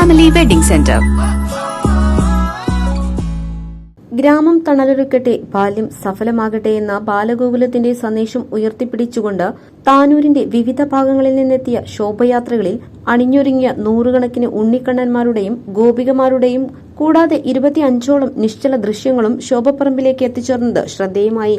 Family wedding centre ഗ്രാമം തണലൊരുക്കട്ടെ ബാല്യം സഫലമാകട്ടെ എന്ന ബാലഗോകുലത്തിന്റെ സന്ദേശം ഉയർത്തിപ്പിടിച്ചുകൊണ്ട് താനൂരിന്റെ വിവിധ ഭാഗങ്ങളിൽ നിന്നെത്തിയ ശോഭയാത്രകളിൽ അണിഞ്ഞൊരുങ്ങിയ നൂറുകണക്കിന് ഉണ്ണിക്കണ്ണന്മാരുടെയും ഗോപികമാരുടെയും കൂടാതെ ഇരുപത്തിയഞ്ചോളം നിശ്ചല ദൃശ്യങ്ങളും ശോഭപ്പറമ്പിലേക്ക് എത്തിച്ചേർന്നത് ശ്രദ്ധേയമായി.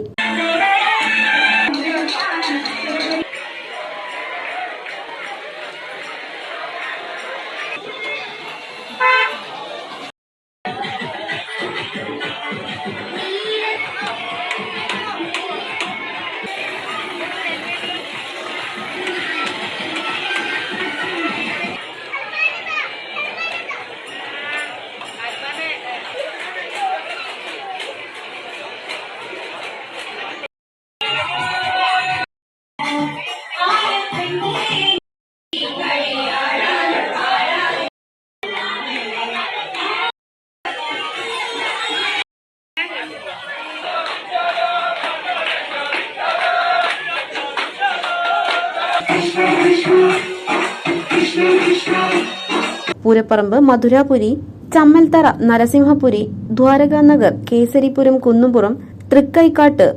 പൂരപ്പറമ്പ് മധുരാപുരി ചമ്മൽത്തറ നരസിംഹപുരി ദ്വാരകാനഗർ കേസരിപുരം കുന്നുംപുറം തൃക്കൈക്കാട്ട്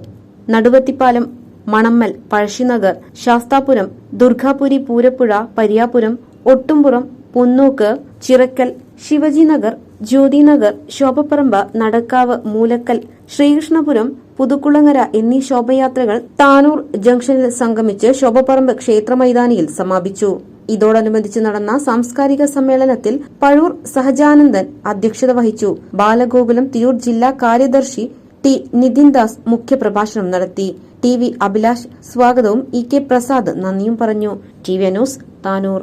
നടുവത്തിപ്പാലം മണമ്മൽ പഴശ്ശിനഗർ ശാസ്താപുരം ദുർഗാപുരി പൂരപ്പുഴ പരിയാപുരം ഒട്ടുംപുറം പൊന്നൂക്ക് ചിറക്കൽ ശിവജിനഗർ ജ്യോതിനഗർ ശോഭപ്പറമ്പ് നടക്കാവ് മൂലക്കൽ ശ്രീകൃഷ്ണപുരം പുതുക്കുളങ്ങര എന്നീ ശോഭയാത്രകൾ താനൂർ ജംഗ്ഷനിൽ സംഗമിച്ച് ശോഭപ്പറമ്പ് ക്ഷേത്രമൈതാനിയിൽ സമാപിച്ചു. ഇതോടനുബന്ധിച്ച് നടന്ന സാംസ്കാരിക സമ്മേളനത്തിൽ പഴൂർ സഹജാനന്ദൻ അധ്യക്ഷത വഹിച്ചു. ബാലഗോകുലം തിരൂർ ജില്ലാ കാര്യദർശി ടി നിതിൻ ദാസ് മുഖ്യപ്രഭാഷണം നടത്തി. ടി വി അഭിലാഷ് സ്വാഗതവും ഇ കെ പ്രസാദ് നന്ദിയും പറഞ്ഞു. T V news Tanur.